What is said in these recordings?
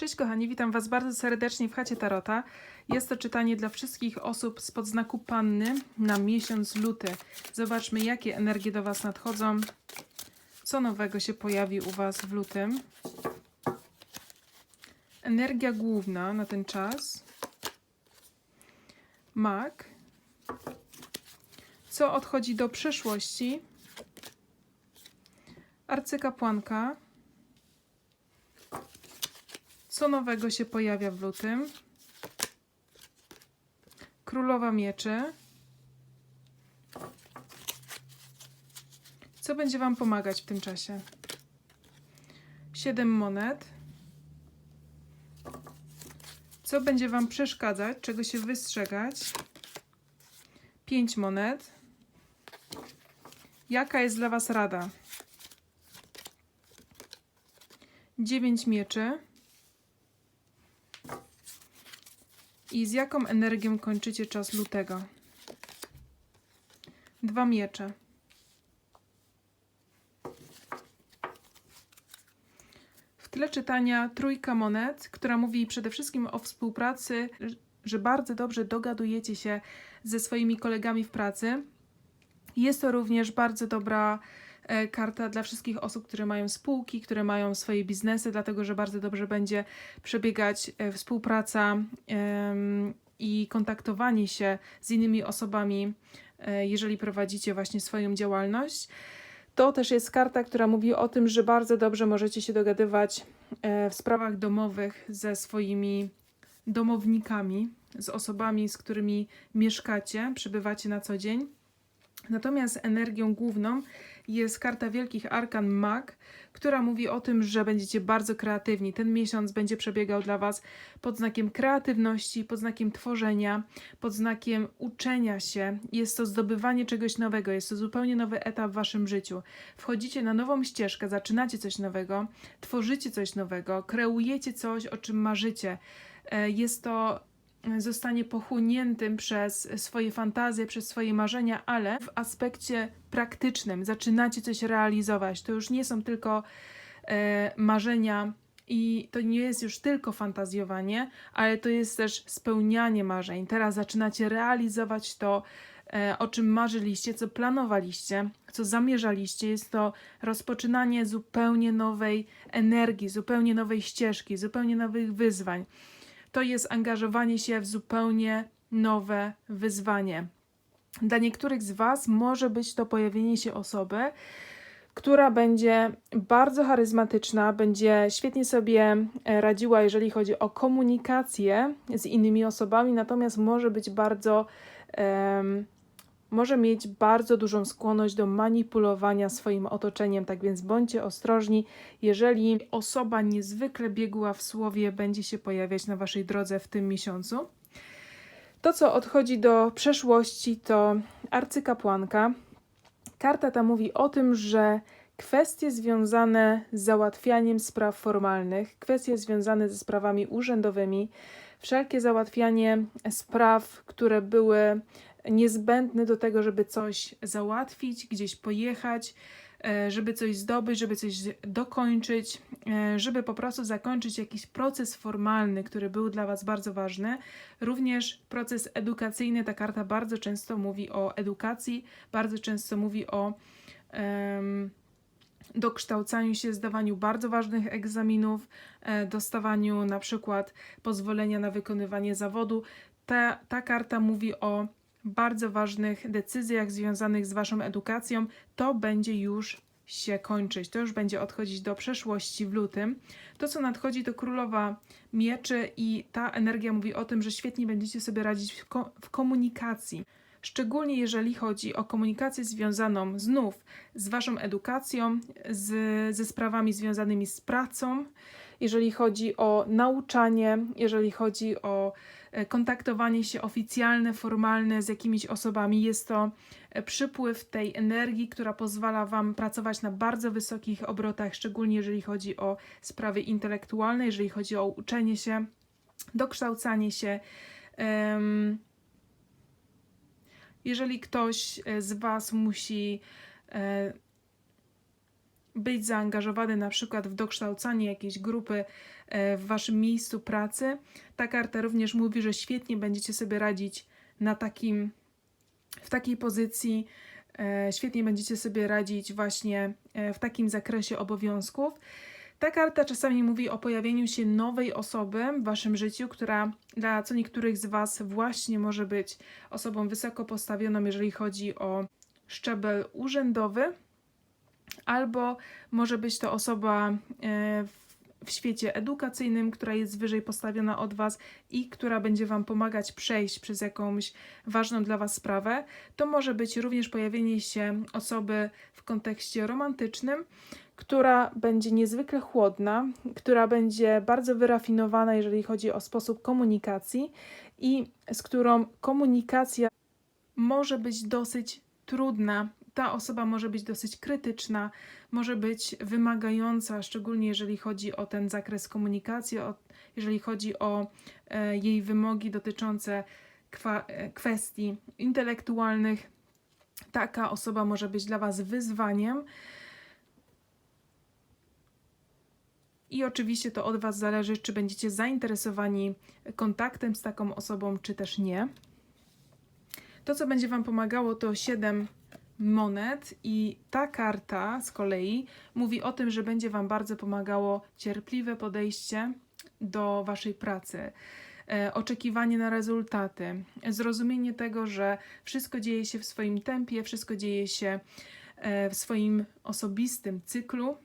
Cześć kochani, witam Was bardzo serdecznie w chacie Tarota. Jest to czytanie dla wszystkich osób z podznaku Panny na miesiąc luty. Zobaczmy, jakie energie do Was nadchodzą, co nowego się pojawi u Was w lutym. Energia główna na ten czas. Mag. Co odchodzi do przeszłości. Arcykapłanka. Co nowego się pojawia w lutym? Królowa Mieczy. Co będzie Wam pomagać w tym czasie? Siedem monet. Co będzie Wam przeszkadzać? Czego się wystrzegać? Pięć monet. Jaka jest dla Was rada? Dziewięć mieczy. I z jaką energią kończycie czas lutego? Dwa miecze. W tle czytania trójka monet, która mówi przede wszystkim o współpracy, że bardzo dobrze dogadujecie się ze swoimi kolegami w pracy. Jest to również bardzo dobra karta dla wszystkich osób, które mają spółki, które mają swoje biznesy, dlatego że bardzo dobrze będzie przebiegać e, współpraca i kontaktowanie się z innymi osobami, e, jeżeli prowadzicie właśnie swoją działalność. To też jest karta, która mówi o tym, że bardzo dobrze możecie się dogadywać e, w sprawach domowych ze swoimi domownikami, z osobami, z którymi mieszkacie, przebywacie na co dzień. Natomiast energią główną jest karta Wielkich Arkan Mag, która mówi o tym, że będziecie bardzo kreatywni. Ten miesiąc będzie przebiegał dla Was pod znakiem kreatywności, pod znakiem tworzenia, pod znakiem uczenia się. Jest to zdobywanie czegoś nowego, jest to zupełnie nowy etap w Waszym życiu. Wchodzicie na nową ścieżkę, zaczynacie coś nowego, tworzycie coś nowego, kreujecie coś, o czym marzycie. E, Jest to zostanie pochłoniętym przez swoje fantazje, przez swoje marzenia, ale w aspekcie praktycznym zaczynacie coś realizować. To już nie są tylko e, marzenia i to nie jest już tylko fantazjowanie, ale to jest też spełnianie marzeń. Teraz zaczynacie realizować to, e, o czym marzyliście, co planowaliście, co zamierzaliście. Jest to rozpoczynanie zupełnie nowej energii, zupełnie nowej ścieżki, zupełnie nowych wyzwań to jest angażowanie się w zupełnie nowe wyzwanie. Dla niektórych z Was może być to pojawienie się osoby, która będzie bardzo charyzmatyczna, będzie świetnie sobie e, radziła, jeżeli chodzi o komunikację z innymi osobami, natomiast może być bardzo. em, może mieć bardzo dużą skłonność do manipulowania swoim otoczeniem, tak więc bądźcie ostrożni, jeżeli osoba niezwykle biegła w słowie będzie się pojawiać na waszej drodze w tym miesiącu. To, co odchodzi do przeszłości, to arcykapłanka. Karta ta mówi o tym, że kwestie związane z załatwianiem spraw formalnych, kwestie związane ze sprawami urzędowymi, wszelkie załatwianie spraw, które były niezbędne do tego, żeby coś załatwić, gdzieś pojechać, e, żeby coś zdobyć, żeby coś dokończyć, e, żeby po prostu zakończyć jakiś proces formalny, który był dla Was bardzo ważny. Również proces edukacyjny. Ta karta bardzo często mówi o edukacji, bardzo często mówi o em, dokształcaniu się, zdawaniu bardzo ważnych egzaminów, e, dostawaniu na przykład pozwolenia na wykonywanie zawodu. Ta, ta karta mówi o bardzo ważnych decyzjach związanych z Waszą edukacją. To będzie już się kończyć, to już będzie odchodzić do przeszłości w lutym. To, co nadchodzi, to królowa mieczy, i ta energia mówi o tym, że świetnie będziecie sobie radzić w, ko- w komunikacji. Szczególnie jeżeli chodzi o komunikację związaną znów z Waszą edukacją, z, ze sprawami związanymi z pracą, jeżeli chodzi o nauczanie, jeżeli chodzi o kontaktowanie się oficjalne, formalne z jakimiś osobami. Jest to e, przypływ tej energii, która pozwala Wam pracować na bardzo wysokich obrotach, szczególnie jeżeli chodzi o sprawy intelektualne, jeżeli chodzi o uczenie się, dokształcanie się. jeżeli ktoś e, z Was musi e, być zaangażowany na przykład w dokształcanie jakiejś grupy e, w waszym miejscu pracy. Ta karta również mówi, że świetnie będziecie sobie radzić na takim, w takiej pozycji, e, świetnie będziecie sobie radzić właśnie e, w takim zakresie obowiązków. Ta karta czasami mówi o pojawieniu się nowej osoby w waszym życiu, która dla co niektórych z was właśnie może być osobą wysoko postawioną, jeżeli chodzi o szczebel urzędowy, albo może być to osoba e, w- w świecie edukacyjnym, która jest wyżej postawiona od Was i która będzie Wam pomagać przejść przez jakąś ważną dla Was sprawę. To może być również pojawienie się osoby w kontekście romantycznym, która będzie niezwykle chłodna, która będzie bardzo wyrafinowana, jeżeli chodzi o sposób komunikacji i z którą komunikacja może być dosyć trudna. Ta osoba może być dosyć krytyczna, może być wymagająca, szczególnie jeżeli chodzi o ten zakres komunikacji, o, jeżeli chodzi o e, jej wymogi dotyczące kwa, e, kwestii intelektualnych. Taka osoba może być dla Was wyzwaniem. I oczywiście to od Was zależy, czy będziecie zainteresowani kontaktem z taką osobą, czy też nie. To, co będzie Wam pomagało, to 7 monet, i ta karta z kolei mówi o tym, że będzie Wam bardzo pomagało cierpliwe podejście do Waszej pracy. e, Oczekiwanie na rezultaty, zrozumienie tego, że wszystko dzieje się w swoim tempie, wszystko dzieje się e, w swoim osobistym cyklu,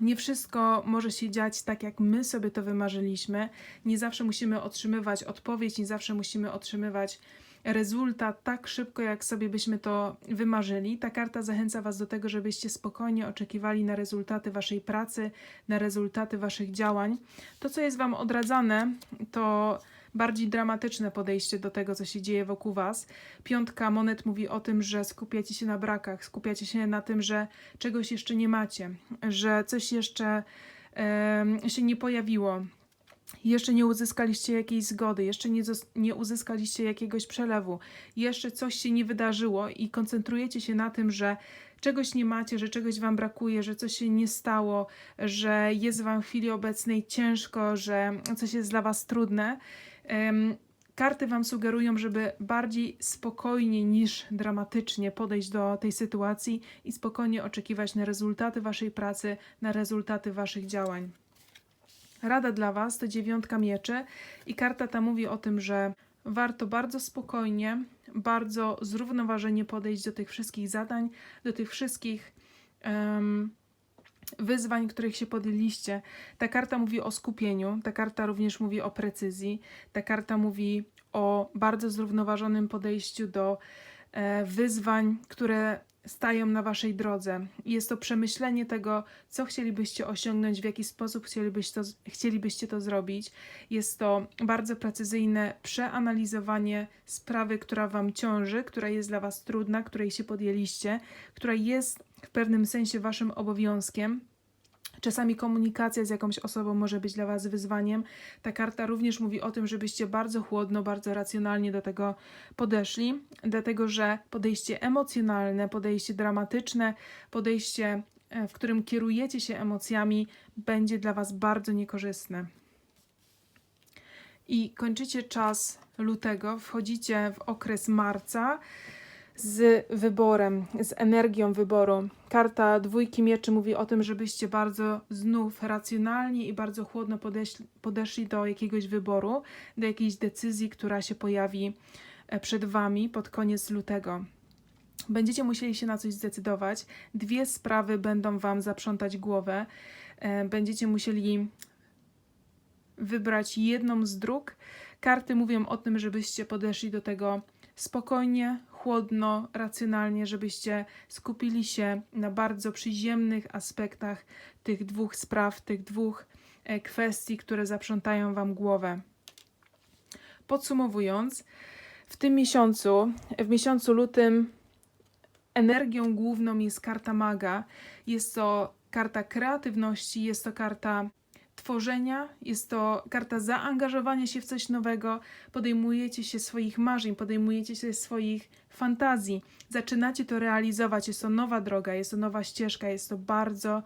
nie wszystko może się dziać tak, jak my sobie to wymarzyliśmy. Nie zawsze musimy otrzymywać odpowiedź, nie zawsze musimy otrzymywać rezultat tak szybko, jak sobie byśmy to wymarzyli. Ta karta zachęca Was do tego, żebyście spokojnie oczekiwali na rezultaty Waszej pracy, na rezultaty Waszych działań. To, co jest Wam odradzane, to bardziej dramatyczne podejście do tego, co się dzieje wokół Was. Piątka monet mówi o tym, że skupiacie się na brakach, skupiacie się na tym, że czegoś jeszcze nie macie, że coś jeszcze się nie pojawiło. Jeszcze nie uzyskaliście jakiejś zgody, jeszcze nie, nie uzyskaliście jakiegoś przelewu, jeszcze coś się nie wydarzyło i koncentrujecie się na tym, że czegoś nie macie, że czegoś wam brakuje, że coś się nie stało, że jest wam w chwili obecnej ciężko, że coś jest dla was trudne. Em, Karty Wam sugerują, żeby bardziej spokojnie niż dramatycznie podejść do tej sytuacji i spokojnie oczekiwać na rezultaty Waszej pracy, na rezultaty Waszych działań. Rada dla Was to dziewiątka mieczy i karta ta mówi o tym, że warto bardzo spokojnie, bardzo zrównoważenie podejść do tych wszystkich zadań, do tych wszystkich em, wyzwań, których się podjęliście. Ta karta mówi o skupieniu, ta karta również mówi o precyzji, ta karta mówi o bardzo zrównoważonym podejściu do wyzwań, które stają na waszej drodze. Jest to przemyślenie tego, co chcielibyście osiągnąć, w jaki sposób chcielibyście to, chcielibyście to zrobić. Jest to bardzo precyzyjne przeanalizowanie sprawy, która wam ciąży, która jest dla was trudna, której się podjęliście, która jest w pewnym sensie waszym obowiązkiem. Czasami komunikacja z jakąś osobą może być dla Was wyzwaniem. Ta karta również mówi o tym, żebyście bardzo chłodno, bardzo racjonalnie do tego podeszli, dlatego że podejście emocjonalne, podejście dramatyczne, podejście, e, w którym kierujecie się emocjami, będzie dla Was bardzo niekorzystne. I kończycie czas lutego, wchodzicie w okres marca z wyborem, z energią wyboru. Karta dwójki mieczy mówi o tym, żebyście bardzo znów racjonalnie i bardzo chłodno podeszli, podeszli do jakiegoś wyboru, do jakiejś decyzji, która się pojawi e, przed Wami pod koniec lutego. Będziecie musieli się na coś zdecydować. Dwie sprawy będą Wam zaprzątać głowę. E, Będziecie musieli wybrać jedną z dróg. Karty mówią o tym, żebyście podeszli do tego spokojnie, chłodno, racjonalnie, żebyście skupili się na bardzo przyziemnych aspektach tych dwóch spraw, tych dwóch e, kwestii, które zaprzątają Wam głowę. Podsumowując, w tym miesiącu, w miesiącu lutym, energią główną jest karta maga. Jest to karta kreatywności, jest to karta tworzenia, jest to karta zaangażowania się w coś nowego, podejmujecie się swoich marzeń, podejmujecie się swoich fantazji, zaczynacie to realizować, jest to nowa droga, jest to nowa ścieżka, jest to bardzo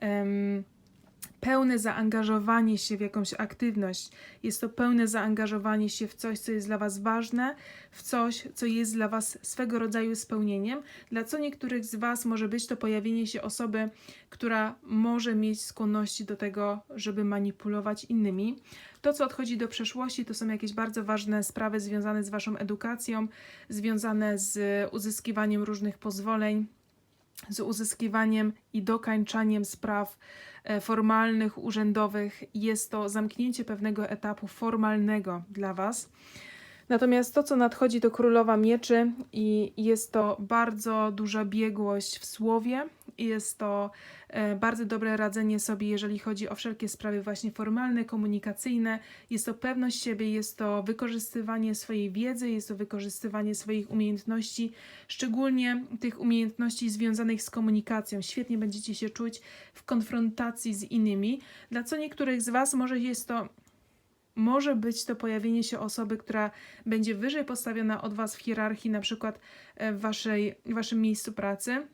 em, pełne zaangażowanie się w jakąś aktywność. Jest to pełne zaangażowanie się w coś, co jest dla Was ważne, w coś, co jest dla Was swego rodzaju spełnieniem. Dla co niektórych z Was może być to pojawienie się osoby, która może mieć skłonności do tego, żeby manipulować innymi. To, co odchodzi do przeszłości, to są jakieś bardzo ważne sprawy związane z Waszą edukacją, związane z uzyskiwaniem różnych pozwoleń, z uzyskiwaniem i dokańczaniem spraw e, formalnych, urzędowych. Jest to zamknięcie pewnego etapu formalnego dla Was. Natomiast to, co nadchodzi, to królowa mieczy, i jest to bardzo duża biegłość w słowie. Jest to e, bardzo dobre radzenie sobie, jeżeli chodzi o wszelkie sprawy, właśnie formalne, komunikacyjne. Jest to pewność siebie, jest to wykorzystywanie swojej wiedzy, jest to wykorzystywanie swoich umiejętności, szczególnie tych umiejętności związanych z komunikacją. Świetnie będziecie się czuć w konfrontacji z innymi. Dla co niektórych z Was może jest to może być to pojawienie się osoby, która będzie wyżej postawiona od Was w hierarchii, na przykład e, w, waszej, w Waszym miejscu pracy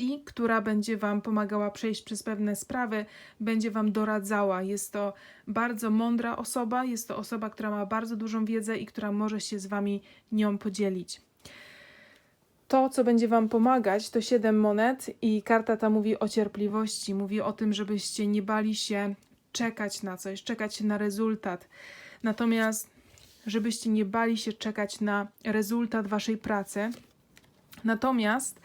i która będzie Wam pomagała przejść przez pewne sprawy, będzie Wam doradzała. Jest to bardzo mądra osoba, jest to osoba, która ma bardzo dużą wiedzę i która może się z Wami nią podzielić. To, co będzie Wam pomagać, to 7 monet, i karta ta mówi o cierpliwości, mówi o tym, żebyście nie bali się czekać na coś, czekać na rezultat. Natomiast, żebyście nie bali się czekać na rezultat Waszej pracy. Natomiast,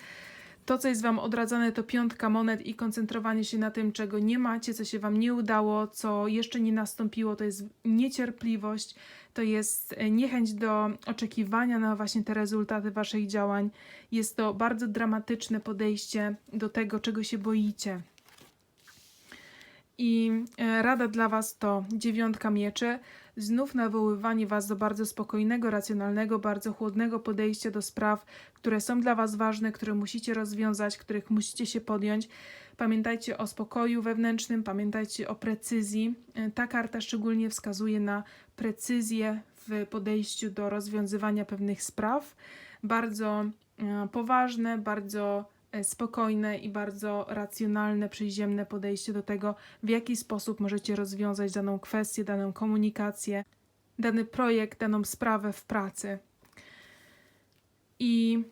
to, co jest Wam odradzane, to piątka monet i koncentrowanie się na tym, czego nie macie, co się Wam nie udało, co jeszcze nie nastąpiło, to jest niecierpliwość, to jest niechęć do oczekiwania na właśnie te rezultaty Waszych działań. Jest to bardzo dramatyczne podejście do tego, czego się boicie. I e, rada dla Was to dziewiątka mieczy. Znów nawoływanie Was do bardzo spokojnego, racjonalnego, bardzo chłodnego podejścia do spraw, które są dla Was ważne, które musicie rozwiązać, których musicie się podjąć. Pamiętajcie o spokoju wewnętrznym, pamiętajcie o precyzji. E, ta karta szczególnie wskazuje na precyzję w podejściu do rozwiązywania pewnych spraw. Bardzo e, poważne, bardzo spokojne i bardzo racjonalne, przyziemne podejście do tego, w jaki sposób możecie rozwiązać daną kwestię, daną komunikację, dany projekt, daną sprawę w pracy. I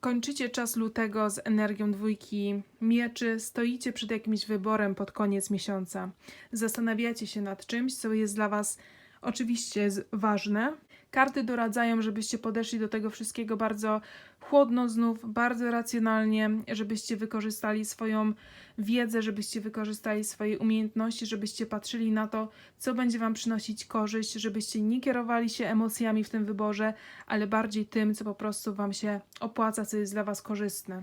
kończycie czas lutego z energią dwójki mieczy, stoicie przed jakimś wyborem pod koniec miesiąca. Zastanawiacie się nad czymś, co jest dla Was oczywiście ważne, Karty doradzają, żebyście podeszli do tego wszystkiego bardzo chłodno znów, bardzo racjonalnie, żebyście wykorzystali swoją wiedzę, żebyście wykorzystali swoje umiejętności, żebyście patrzyli na to, co będzie Wam przynosić korzyść, żebyście nie kierowali się emocjami w tym wyborze, ale bardziej tym, co po prostu Wam się opłaca, co jest dla Was korzystne.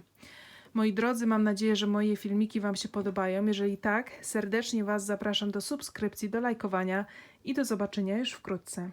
Moi drodzy, mam nadzieję, że moje filmiki Wam się podobają. Jeżeli tak, serdecznie Was zapraszam do subskrypcji, do lajkowania i do zobaczenia już wkrótce.